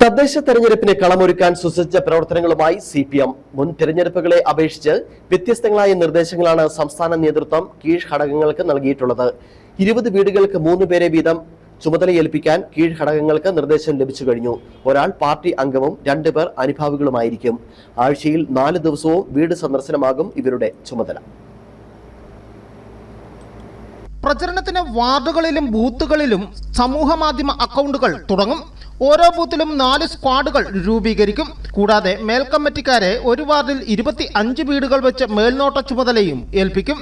തദ്ദേശ തെരഞ്ഞെടുപ്പിന് കളമൊരുക്കാൻ സുസജ്ജ പ്രവർത്തനങ്ങളുമായി സി പി എം. മുൻ തെരഞ്ഞെടുപ്പുകളെ അപേക്ഷിച്ച് വ്യത്യസ്തങ്ങളായ നിർദ്ദേശങ്ങളാണ് സംസ്ഥാന നേതൃത്വം കീഴ് ഘടകങ്ങൾക്ക് നൽകിയിട്ടുള്ളത്. ഇരുപത് വീടുകൾക്ക് മൂന്ന് പേരെ വീതം ചുമതലയേൽപ്പിക്കാൻ കീഴ് ഘടകങ്ങൾക്ക് നിർദ്ദേശം ലഭിച്ചു കഴിഞ്ഞു. ഒരാൾ പാർട്ടി അംഗവും രണ്ടുപേർ അനുഭാവികളുമായിരിക്കും. ആഴ്ചയിൽ നാല് ദിവസവും വീട് സന്ദർശനമാകും ഇവരുടെ ചുമതല. പ്രചരണത്തിന് വാർഡുകളിലും ബൂത്തുകളിലും സമൂഹ മാധ്യമ അക്കൗണ്ടുകൾ തുടങ്ങും. ഓരോ ബൂത്തിലും നാല് സ്ക്വാഡുകൾ രൂപീകരിക്കും. കൂടാതെ മേൽക്കമ്മിറ്റിക്കാരെ ഒരു വാർഡിൽ ഇരുപത്തി അഞ്ച് വീടുകൾ വെച്ച് മേൽനോട്ട ചുമതലയും ഏൽപ്പിക്കും.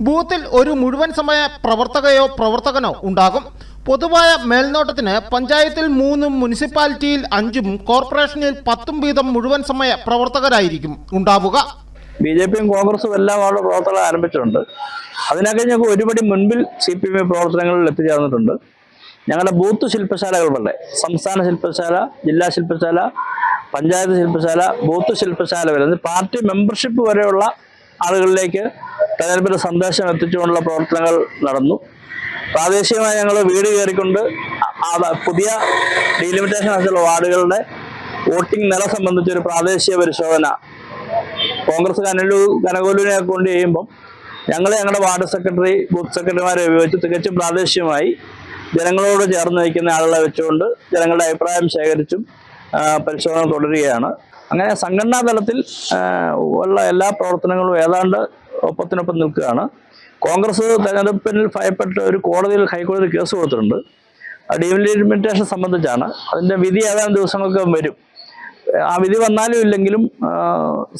ബൂത്തിൽ ഒരു മുഴുവൻ സമയ പ്രവർത്തകയോ പ്രവർത്തകനോ ഉണ്ടാകും. പൊതുവായ മേൽനോട്ടത്തിന് പഞ്ചായത്തിൽ മൂന്നും മുനിസിപ്പാലിറ്റിയിൽ അഞ്ചും കോർപ്പറേഷനിൽ പത്തും വീതം മുഴുവൻ സമയ പ്രവർത്തകരായിരിക്കും ഉണ്ടാവുക. ബി ജെ പിയും കോൺഗ്രസും എല്ലാം അവരുടെ പ്രവർത്തനങ്ങൾ ആരംഭിച്ചിട്ടുണ്ട്. അതിനൊക്കെ ഞങ്ങൾക്ക് ഒരുപടി മുൻപിൽ സി പി എം പ്രവർത്തനങ്ങളിൽ എത്തിച്ചേർന്നിട്ടുണ്ട്. ഞങ്ങളുടെ ബൂത്ത് വരെ സംസ്ഥാന ശില്പശാല ജില്ലാ ശില്പശാല പഞ്ചായത്ത് ശില്പശാല ബൂത്ത് ശില്പശാല വരെ. പാർട്ടി മെമ്പർഷിപ്പ് വരെയുള്ള ആളുകളിലേക്ക് തെരഞ്ഞെടുപ്പിന്റെ സന്ദേശം എത്തിച്ചുകൊണ്ടുള്ള പ്രവർത്തനങ്ങൾ നടന്നു. പ്രാദേശികമായി ഞങ്ങൾ വീട് കയറിക്കൊണ്ട് പുതിയ ഡീലിമിറ്റേഷൻ ആയിട്ടുള്ള വാർഡുകളുടെ വോട്ടിംഗ് നില സംബന്ധിച്ചൊരു പ്രാദേശിക പരിശോധന കോൺഗ്രസ് കനലു കനകോലുവിനെ കൊണ്ട് ചെയ്യുമ്പം ഞങ്ങൾ ഞങ്ങളുടെ വാർഡ് സെക്രട്ടറി ബൂത്ത് സെക്രട്ടറിമാരെ ഉപയോഗിച്ച് തികച്ചും പ്രാദേശികമായി ജനങ്ങളോട് ചേർന്ന് നിൽക്കുന്ന ആളുകളെ വെച്ചുകൊണ്ട് ജനങ്ങളുടെ അഭിപ്രായം ശേഖരിച്ചും പരിശോധന തുടരുകയാണ്. അങ്ങനെ സംഘടനാ തലത്തിൽ ഉള്ള എല്ലാ പ്രവർത്തനങ്ങളും ഏതാണ്ട് ഒപ്പത്തിനൊപ്പം നിൽക്കുകയാണ്. കോൺഗ്രസ് തെരഞ്ഞെടുപ്പിൽ ഭയപ്പെട്ട ഒരു കോടതിയിൽ ഹൈക്കോടതിയിൽ കേസ് കൊടുത്തിട്ടുണ്ട്. ഡീമിലിമിറ്റേഷൻ സംബന്ധിച്ചാണ്. അതിന്റെ വിധി ഏതാനും ദിവസങ്ങൾക്ക് വരും. ആ വിധി വന്നാലും ഇല്ലെങ്കിലും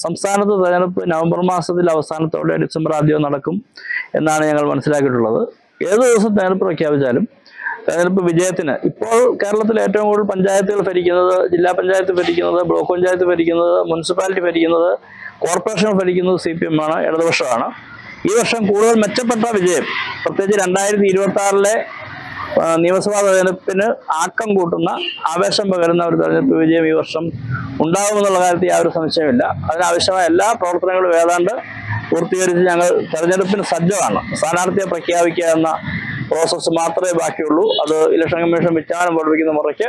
സംസ്ഥാനത്ത് തെരഞ്ഞെടുപ്പ് നവംബർ മാസത്തിൽ അവസാനത്തോടെ ഡിസംബർ ആദ്യം നടക്കും എന്നാണ് ഞങ്ങൾ മനസ്സിലാക്കിയിട്ടുള്ളത്. ഏത് ദിവസം തെരഞ്ഞെടുപ്പ് പ്രഖ്യാപിച്ചാലും തെരഞ്ഞെടുപ്പ് വിജയത്തിന് ഇപ്പോൾ കേരളത്തിൽ ഏറ്റവും കൂടുതൽ പഞ്ചായത്തുകൾ ഭരിക്കുന്നത് ജില്ലാ പഞ്ചായത്ത് ഭരിക്കുന്നത് ബ്ലോക്ക് പഞ്ചായത്ത് ഭരിക്കുന്നത് മുനിസിപ്പാലിറ്റി ഭരിക്കുന്നത് കോർപ്പറേഷൻ ഭരിക്കുന്നത് സി പി എം ആണ് ഇടതുപക്ഷമാണ്. ഈ വർഷം കൂടുതൽ മെച്ചപ്പെട്ട വിജയം പ്രത്യേകിച്ച് രണ്ടായിരത്തി ഇരുപത്തി ആറിലെ നിയമസഭാ തെരഞ്ഞെടുപ്പിന് ആക്കം കൂട്ടുന്ന ആവേശം പകരുന്ന ഒരു തെരഞ്ഞെടുപ്പ് വിജയം ഈ വർഷം ഉണ്ടാകുമെന്നുള്ള കാര്യത്തിൽ യാതൊരു സംശയമില്ല അതിനാവശ്യമായ എല്ലാ പ്രവർത്തനങ്ങളും ഏതാണ്ട് പൂർത്തീകരിച്ച് ഞങ്ങൾ തെരഞ്ഞെടുപ്പിന് സജ്ജമാണ് സ്ഥാനാർത്ഥിയെ പ്രഖ്യാപിക്കുക എന്ന പ്രോസസ്സ് മാത്രമേ ബാക്കിയുള്ളൂ. അത് ഇലക്ഷൻ കമ്മീഷൻ വിജ്ഞാനം പഠിപ്പിക്കുന്ന മുറയ്ക്ക്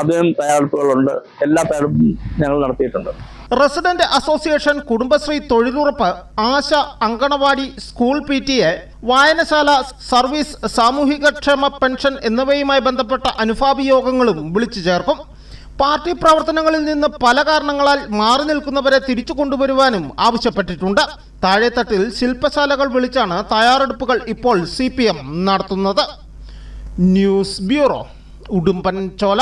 അതിനും തയ്യാറെടുപ്പുകളുണ്ട്. എല്ലാ തയ്യാറെടുപ്പും ഞങ്ങൾ നടത്തിയിട്ടുണ്ട്. റെസിഡന്റ് അസോസിയേഷൻ കുടുംബശ്രീ തൊഴിലുറപ്പ് ASHA anganwadi school P T A വായനശാല സർവീസ് സാമൂഹികക്ഷേമ പെൻഷൻ എന്നിവയുമായി ബന്ധപ്പെട്ട അനുഭാവി യോഗങ്ങളും വിളിച്ചു ചേർക്കും. പാർട്ടി പ്രവർത്തനങ്ങളിൽ നിന്ന് പല കാരണങ്ങളാൽ മാറി നിൽക്കുന്നവരെ തിരിച്ചു കൊണ്ടുവരുവാനും ആവശ്യപ്പെട്ടിട്ടുണ്ട്. താഴെത്തട്ടിൽ ശില്പശാലകൾ വിളിച്ചാണ് തയ്യാറെടുപ്പുകൾ ഇപ്പോൾ സി നടത്തുന്നത്. News bureau Udumbanchola.